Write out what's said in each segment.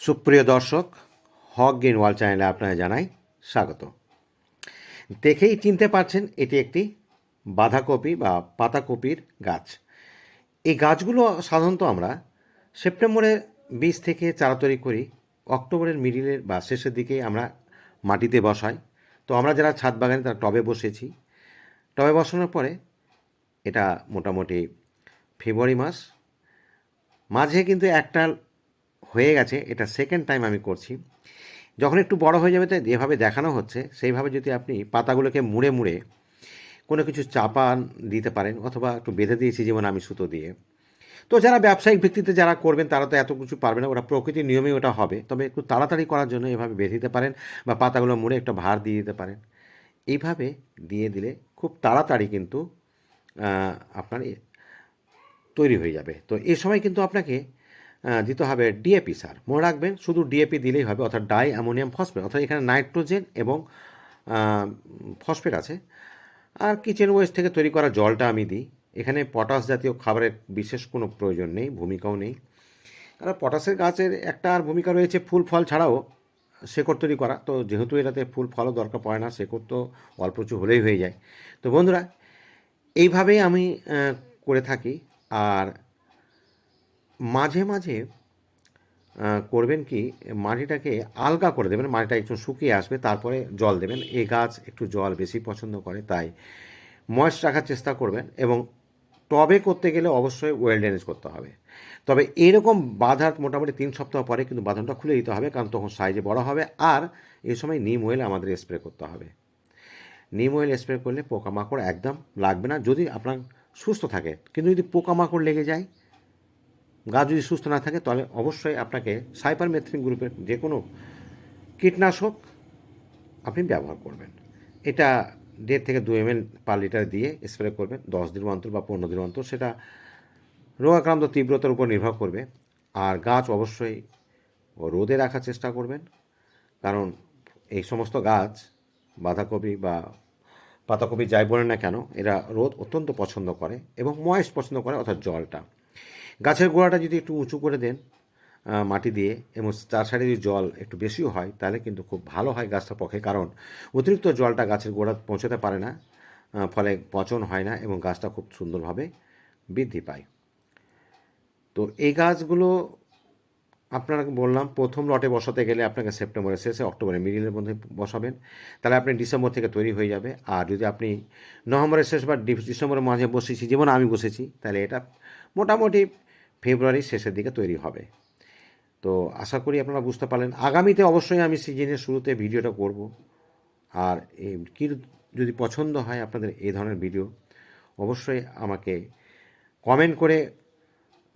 সুপ্রিয় দর্শক, হক গেন ওয়াল চ্যানেলে আপনারা জানাই স্বাগত। দেখেই চিনতে পারছেন এটি একটি বাঁধাকপি বা পাতাকপির গাছ। এই গাছগুলো সাধারণত আমরা সেপ্টেম্বরের বীজ থেকে চারা তৈরি করি, অক্টোবরের মিডিলের বা শেষের দিকে আমরা মাটিতে বসাই। তো আমরা যারা ছাদ বাগানে, তারা টবে বসেছি। টবে বসানোর পরে এটা মোটামুটি ফেব্রুয়ারি মাস। মাঝে কিন্তু একটা হয়ে গেছে, এটা সেকেন্ড টাইম আমি করছি। যখন একটু বড় হয়ে যাবে তো যেভাবে দেখানো হচ্ছে, সেইভাবে যদি আপনি পাতাগুলোকে মুড়ে মুড়ে কোনো কিছু চাপা দিতে পারেন অথবা একটু বেঁধে দিয়েছি, যেমন আমি সুতো দিয়ে। তো যারা ব্যবসায়িক ভিত্তিতে যারা করবেন, তারা তো এত কিছু পারবে না, ওরা প্রকৃতির নিয়মে ওটা হবে। তবে একটু তাড়াতাড়ি করার জন্য এভাবে বেঁধে দিতে পারেন বা পাতাগুলো মুড়ে একটা ভার দিয়ে দিতে পারেন। এইভাবে দিয়ে দিলে খুব তাড়াতাড়ি কিন্তু আপনার তৈরি হয়ে যাবে। তো এই সময় কিন্তু আপনাকে দিতে হবে ডিএপি সার মনে রাখবেন, শুধু ডিএপি দিলেই হবে, অর্থাৎ ডাই অ্যামোনিয়াম ফসফেট অর্থাৎ এখানে নাইট্রোজেন এবং ফসফেট আছে। আর কিচেন ওয়েস্ট থেকে তৈরি করা জলটা আমি দিই। এখানে পটাশ জাতীয় খাবারের বিশেষ কোনো প্রয়োজন নেই, ভূমিকাও নেই। আর পটাশের গাছের একটা আর ভূমিকা রয়েছে ফুল ফল ছাড়াও শেকড় তৈরি করা। তো যেহেতু এটাতে ফুল ফলও দরকার পড়ে না, শেকড় তো অল্প কিছু হলেই হয়ে যায়। তো বন্ধুরা, এইভাবেই আমি করে থাকি। আর মাঝে মাঝে করবেন কি, মাটিটাকে আলগা করে দেবেন, মাটিটা একটু শুকিয়ে আসবে, তারপরে জল দেবেন। এই গাছ একটু জল বেশি পছন্দ করে, তাই ময়েস্ট রাখার চেষ্টা করবেন এবং টবে করতে গেলে অবশ্যই ওয়েল ড্রেনেজ করতে হবে। তবে এরকম বাঁধার মোটামুটি তিন সপ্তাহ পরে কিন্তু বাঁধনটা খুলে দিতে হবে, কারণ তখন সাইজে বড় হবে, আর এই সময় নিম অয়েল আমাদের স্প্রে করতে হবে। নিম অয়েল স্প্রে করলে পোকামাকড় একদম লাগবে না, যদি আপনার সুস্থ থাকে। কিন্তু যদি পোকামাকড় লেগে যায় গাছ যদি সুস্থ না থাকে, তাহলে অবশ্যই আপনাকে সাইপারমেথ্রিন গ্রুপের যে কোনো কীটনাশক আপনি ব্যবহার করবেন। এটা দেড় থেকে দু এম এল পার লিটার দিয়ে স্প্রে করবেন, দশ দিন অন্তর বা পনেরো দিন অন্তর, সেটা রোগাক্রান্ত তীব্রতার উপর নির্ভর করবে। আর গাছ অবশ্যই রোদে রাখার চেষ্টা করবেন, কারণ এই সমস্ত গাছ, বাঁধাকপি বা পাতাকপি যাই বলেন না কেন, এরা রোদ অত্যন্ত পছন্দ করে এবং ময়েস্ট পছন্দ করে, অর্থাৎ জলটা। গাছের গোড়াটা যদি একটু উঁচু করে দেন মাটি দিয়ে এবং চার সাইডে যদি জল একটু বেশিও হয়, তাহলে কিন্তু খুব ভালো হয় গাছটার পক্ষে। কারণ অতিরিক্ত জলটা গাছের গোড়া পৌঁছাতে পারে না ফলে পচন হয় না এবং গাছটা খুব সুন্দরভাবে বৃদ্ধি পায়। তো এই গাছগুলো আপনাকে বললাম, প্রথম লটে বসাতে গেলে আপনাকে সেপ্টেম্বরের শেষে অক্টোবরের মিডিলের মধ্যে বসাবেন। তাহলে আপনি ডিসেম্বর থেকে তৈরি হয়ে যাবে। আর যদি আপনি নভেম্বরের শেষ বা ডিসেম্বরের মাঝে বসেছি, যেমন আমি বসেছি, তাহলে এটা মোটামুটি ফেব্রুয়ারির শেষের দিকে তৈরি হবে। তো আশা করি আপনারা বুঝতে পারলেন। আগামীতে অবশ্যই আমি সিজনের শুরুতে ভিডিওটা করব। আর কি যদি পছন্দ হয় আপনাদের এই ধরনের ভিডিও, অবশ্যই আমাকে কমেন্ট করে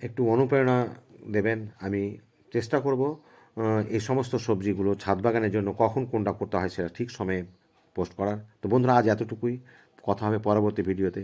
একটু অনুপ্রেরণা দেবেন। আমি চেষ্টা করব এই সমস্ত সবজিগুলো ছাদ বাগানের জন্য কখন কোনটা করতে হয় সেটা ঠিক সময়ে পোস্ট করার। তো বন্ধুরা, আজ এতটুকুই। কথা হবে পরবর্তী ভিডিওতে।